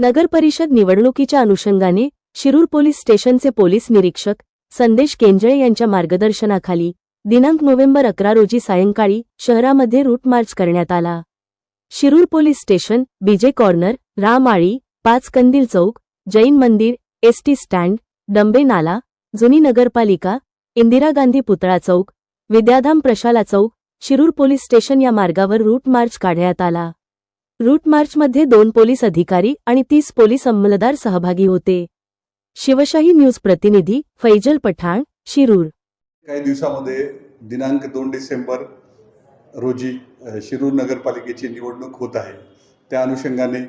नगर परिषद निवडणुकीच्या अनुषंगाने शिरूर पोलीस स्टेशनचे पोलीस निरीक्षक संदेश केंजळे यांच्या मार्गदर्शनाखाली दिनांक नोव्हेंबर अकरा रोजी सायंकाळी शहरामध्ये रूट मार्च करण्यात आला. Shirur police station BJ corner रामाळी पाच कंदील चौक जैन मंदिर एसटी स्टँड डंबे नाला जुनी नगरपालिका इंदिरा गांधी पुतळा चौक विद्याधाम प्रशाला चौक शिरूर पोलीस स्टेशन या मार्गावर रूट मार्च काढण्यात आला. रूट मार्चमध्ये दोन पोलीस अधिकारी आणि तीस पोलीस अंमलदार सहभागी होते. शिवशाही न्यूज प्रतिनिधी फैजल पठाण शिरूर. काही दिवसामध्ये दिनांक दोन डिसेंबर रोजी शिरूर नगरपालिकेची निवडणूक होत आहे. त्या अनुषंगाने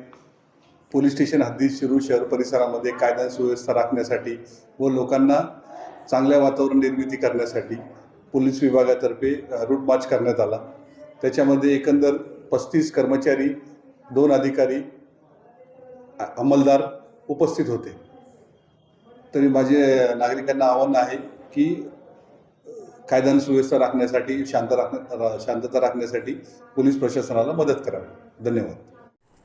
पोलीस स्टेशन हद्दीत शिरूर शहर परिसरामध्ये कायदा सुव्यवस्था राखण्यासाठी व लोकांना चांगल्या वातावरण निर्मिती करण्यासाठी पोलीस विभागातर्फे रूट मार्च करण्यात आला. त्याच्यामध्ये एकंदर पस्तीस कर्मचारी दोन अधिकारी अंमलदार उपस्थित होते. तरी माझे नागरिकांना आव्हान आहे की कायदा सुव्यवस्था राखण्यासाठी शांत राखण्या शांतता राखण्यासाठी पोलीस प्रशासनाला मदत करावी. धन्यवाद.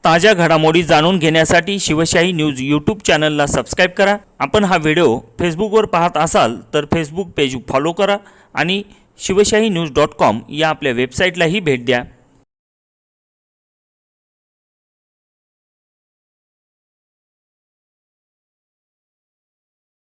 ताज्या घडामोडी जाणून घेण्यासाठी शिवशाही न्यूज यूट्यूब चॅनलला सबस्क्राईब करा. आपण हा व्हिडिओ फेसबुकवर पाहत असाल तर फेसबुक पेज फॉलो करा आणि शिवशाही न्यूज डॉट कॉम या आपल्या वेबसाईटलाही भेट द्या.